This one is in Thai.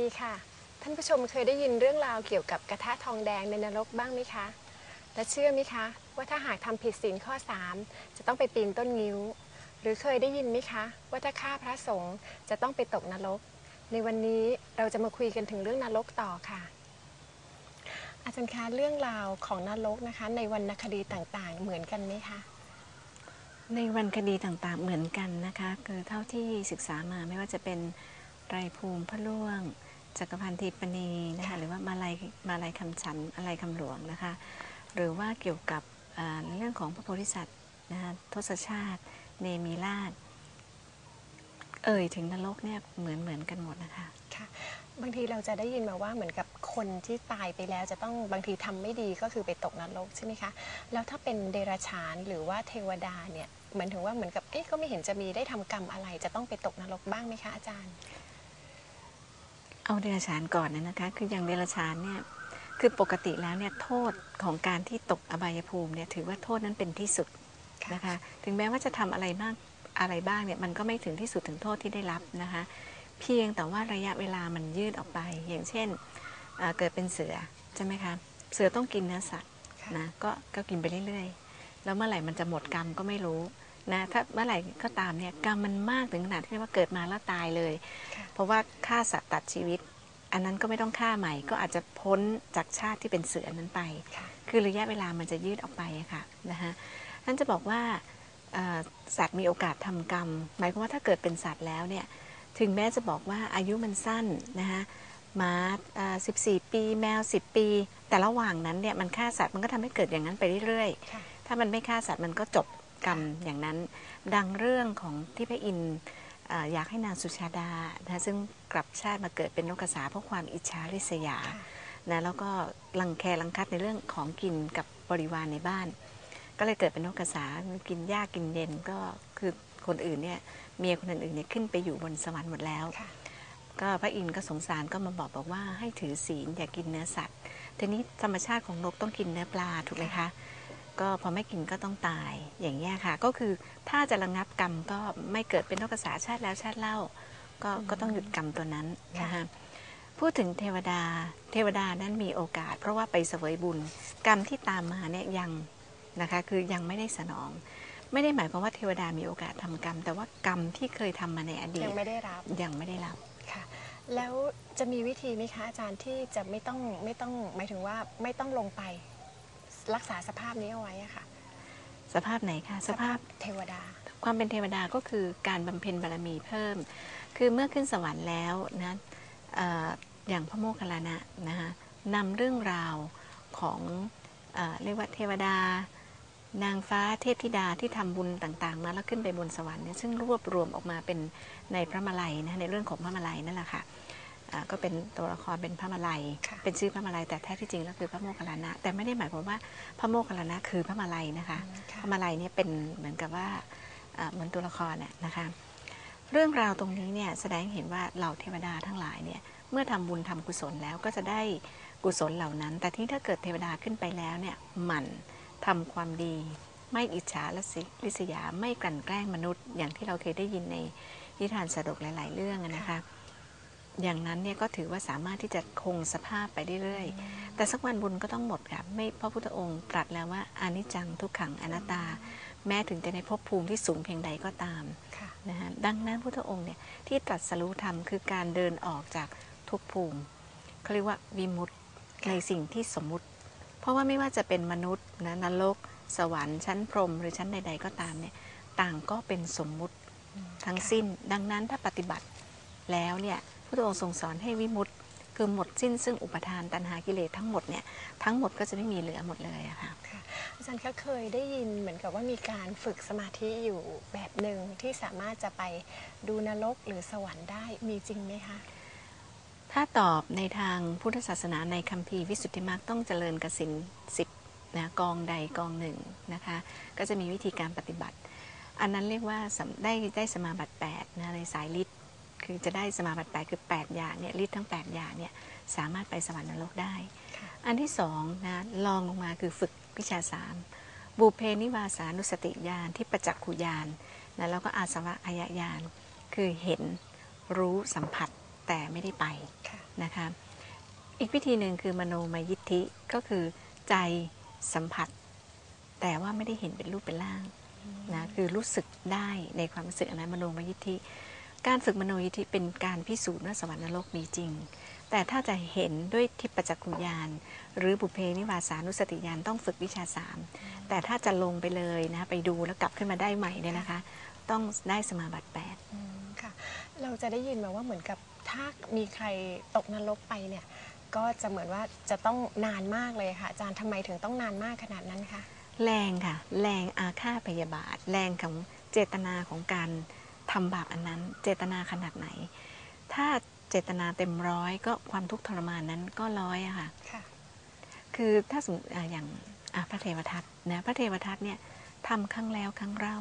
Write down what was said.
ดีค่ะ ท่านผู้ชมเคยได้ยินเรื่องราวเกี่ยวกับกระทะทองแดงในนรกบ้างไหมคะ และเชื่อไหมคะ ว่าถ้าหากทำผิดศีลข้อ 3 จะต้องไปปีนต้นงิ้ว หรือเคยได้ยินไหมคะ ว่าถ้าฆ่าพระสงฆ์จะต้องไปตกนรก ในวันนี้เราจะมาคุยกันถึงเรื่องนรกต่อค่ะ อาจารย์คะเรื่องราวของนรกนะคะ ในวรรณคดีต่างๆ เหมือนกันไหมคะในวรรณคดีต่างๆเหมือนกันนะคะคือเท่าที่ศึกษามาไม่ว่าจะเป็นไรภูมิพระล่วง จักรพันธ์ทีปณีนะคะหรือว่ามาลัยมาลัยคำฉันอะไรคำหลวงนะคะหรือว่าเกี่ยวกับอ่าเรื่องของพระโพธิสัตว์นะคะทศชาติเนมีราช เอ่ยถึงนรกเนี่ยเหมือนเหมือนกันหมดนะคะค่ะบางทีเราจะได้ยินมาว่าเหมือนกับคนที่ตายไปแล้วจะต้องบางทีทำไม่ดีก็คือไปตกนรกใช่ไหมคะแล้วถ้าเป็นเดรัจฉานหรือว่าเทวดาเนี่ยเหมือนถึงว่าเหมือนกับเอ๊ะก็ไม่เห็นจะมีได้ทำกรรมอะไร จะต้องไปตกนรกบ้างไหมคะอาจารย์ เอาเดรัจฉานก่อนนะนะคะ คืออย่างเดรัจฉานเนี่ยคือปกติแล้วเนี่ยโทษของการที่ตกอบายภูมิเนี่ยถือว่าโทษนั้นเป็นที่สุดนะคะถึงแม้ว่าจะทำอะไรมากอะไรบ้างเนี่ยมันก็ไม่ถึงที่สุดถึงโทษที่ได้รับนะคะ เพียงแต่ว่าระยะเวลามันยืดออกไป อย่างเช่นเเกิดเป็นเสือใช่ไหมคะเสือต้องกินเนื้อสัตว์นะก็ก็กินไปเรื่อยๆ แล้วเมื่อไหร่มันจะหมดกรรมก็ไม่รู้ นะถ้าเมื่อไหร่ก็ตามเนี่ยกรรมมันมากถึงขนาดที่ว่าเกิดมาแล้วตายเลยค่ะเพราะว่าฆ่าสัตว์ตัดชีวิต อันนั้นก็ไม่ต้องฆ่าใหม่ ก็อาจจะพ้นจากชาติที่เป็นเสือนั้นไปค่ะคือระยะเวลามันจะยืดออกไปอะค่ะนะคะท่านจะบอกว่าเอ่อสัตว์มีโอกาสทำกรรม หมายความว่าถ้าเกิดเป็นสัตว์แล้วเนี่ยถึงแม้จะบอกว่าอายุมันสั้นนะคะหมาเอ่อ14ปี แมว10ปี แต่ระหว่างนั้นเนี่ยมันฆ่าสัตว์มันก็ทำให้เกิดอย่างนั้นไปเรื่อยๆค่ะถ้ามันไม่ฆ่าสัตว์มันก็จบ กรรมอย่างนั้น ดังเรื่องของที่พระอินทร์เอ่ออยากให้นางสุชาดานะคะซึ่งกลับชาติมาเกิดเป็นนกกระสาเพราะความอิจฉาริษยาค่ะนะแล้วก็รังแครังคัดในเรื่องของกินกับบริวารในบ้าน ก็เลยเกิดเป็นนกกระสากินหญ้ากินเย็นก็คือคนอื่นเนี่ยเมียคนอื่นๆเนี่ยขึ้นไปอยู่บนสวรรค์หมดแล้วค่ะก็พระอินทร์ก็สงสารก็มาบอกบอกว่าให้ถือศีลอย่ากินเนื้อสัตว์ทีนี้ธรรมชาติของนกต้องกินเนื้อปลาถูกไหมคะ ก็พอไม่กินก็ต้องตายอย่างนี้ยค่ะ ก็คือถ้าจะระงับกรรมก็ไม่เกิดเป็นนกกระสาชาติแล้วชาติเล่า ก็อืมก็ต้องหยุดกรรมตัวนั้นนะค่ะคะพูดถึงเทวดาเทวดานั้นมีโอกาส เพราะว่าไปเสวยบุญ กรรมที่ตามมาเนี่ยยังนะคะคือยังไม่ได้สนอง ไม่ได้หมายความว่าเทวดามีโอกาสทำกรรม แต่ว่ากรรมที่เคยทำมาในอดียัตงไม่ได้รับยังไม่ได้รับค่ะ แล้วจะมีวิธีไหมคะอาจารย์ที่จะไม่ต้องไม่ต้องหมายถึงว่าไม่ต้องลงไป รักษาสภาพนี้เอาไว้อะค่ะ สภาพไหนคะสภาพเทวดา ความเป็นเทวดาก็คือการบำเพ็ญบารมีเพิ่ม คือเมื่อขึ้นสวรรค์แล้วนะเอออย่างพระโมคคัลลานะนะคะนำเรื่องราวของเออเรียกว่าเทวดา นางฟ้าเทพธิดาที่ทำบุญต่างๆ มาแล้วขึ้นไปบนสวรรค์เนี่ยซึ่งรวบรวมออกมาเป็นในพระมาลัยนะในเรื่องของพระมาลัยนั่นแหละค่ะอ่า ก็เป็นตัวละครเป็นพระมาลัยค่ะเป็นชื่อพระมาลัยแต่แท้ที่จริงแล้วคือพระโมคคัลลานะ แต่ไม่ได้หมายความว่าพระโมคคัลลานะคือพระมาลัยนะคะอืมพค่ะระมาลัยเนี่ยเป็นเหมือนกับว่าอ่าเหมือนตัวละครน่ะนะคะเรื่องราวตรงนี้เนี่ยแสดงให้เห็นว่าเหล่าเทวดาทั้งหลายเนี่ยเมื่อทำบุญทำกุศลแล้วก็จะได้กุศลเหล่านั้น แต่ที่ถ้าเกิดเทวดาขึ้นไปแล้วเนี่ยหมั่นทำความดี ไม่อิจฉาและริษยาไม่กลั่นแกล้งมนุษย์ อย่างที่เราเคยได้ยินในนิทานสดกหลาย ๆ เรื่องอะนะคะ อย่างนั้นเนี่ยก็ถือว่าสามารถที่จะคงสภาพไปเรื่อยๆ แต่สักวันบุญก็ต้องหมดค่ะไม่พระพุทธองค์ตรัสแล้วว่าอนิจจังทุกขังอนัตตา แม้ถึงจะในภพภูมิที่สูงเพียงใดก็ตามค่ะนะฮะดังนั้นพุทธองค์เนี่ยที่ตรัสรู้ธรรมคือการเดินออกจากทุกภูมิเขาเรียกว่าวิมุตติในสิ่งที่สมมุติ เพราะว่าไม่ว่าจะเป็นมนุษย์นะนรก สวรรค์ชั้นพรหมหรือชั้นใด ๆ ก็ตามเนี่ยต่างก็เป็นสมมุติทั้งสิ้น ดังนั้นถ้าปฏิบัติแล้วเนี่ย พุทธองค์ทรงสอนให้วิมุตติคือหมดสิ้นซึ่งอุปทานตัณหากิเลสทั้งหมดเนี่ยทั้งหมดก็จะไม่มีเหลือหมดเลยอะค่ะค่ะอาจารย์คะเคยได้ยินเหมือนกับว่ามีการฝึกสมาธิอยู่แบบหนึ่งที่สามารถจะไปดูนรกหรือสวรรค์ได้มีจริงไหมคะถ้าตอบในทางพุทธศาสนาในคัมภีร์วิสุทธิมรรคต้องเจริญกสินสิบนะกองใดกองหนึ่งนะคะ ก็จะมีวิธีการปฏิบัติ อันนั้นเรียกว่าสำได้ได้สมาบัติ8นะในสายฤทธิ์ คือจะได้สมาบัติ8คือ8อย่างเนี่ยฤทธิ์ทั้ง 8 อย่างเนี่ยสามารถไปสวรรค์นรกได้ค่ะอันที่สองนะลองลงมาคือฝึกวิชาสามบุเพนิวาสานุสติญาณที่ประจักขุญาณนะแล้วก็อาสวะอายญาณคือเห็นรู้สัมผัสแต่ไม่ได้ไปค่ะนะคะอีกวิธีหนึ่งคือมโนมยิทธิก็คือใจสัมผัส แต่ว่าไม่ได้เห็นเป็นรูปเป็นร่างนะคือรู้สึกได้ในความรู้สึกอันนั้นมโนมยิทธิ การฝึกมโนยิทธิเป็นการพิสูจน์ว่าสวรรค์นรกมีจริง แต่ถ้าจะเห็นด้วยทิพจักขุญญาณหรือบุพเพนิวาสานุสติญาณต้องฝึกวิชาสามแต่ถ้าจะลงไปเลยนะไปดูแล้วกลับขึ้นมาได้ใหม่เนี่ยนะคะ ต้องได้สมาบัติแปดอืมค่ะเราจะได้ยินมาว่าเหมือนกับถ้ามีใครตกนรกไปเนี่ยก็จะเหมือนว่าจะต้องนานมากเลยค่ะอาจารย์ทำไมถึงต้องนานมากขนาดนั้นคะแรงค่ะ แรงอาฆาตพยาบาท แรงของเจตนาของการ ทำบาปอันนั้น เจตนาขนาดไหน ถ้าเจตนาเต็มร้อยก็ความทุกข์ทรมานนั้นก็ร้อยอะค่ะค่ะคือถ้าสมมติอะอย่างอะพระเทวทัตนะพระเทวทัตเนี่ยทำครั้งแล้วครั้งเล่า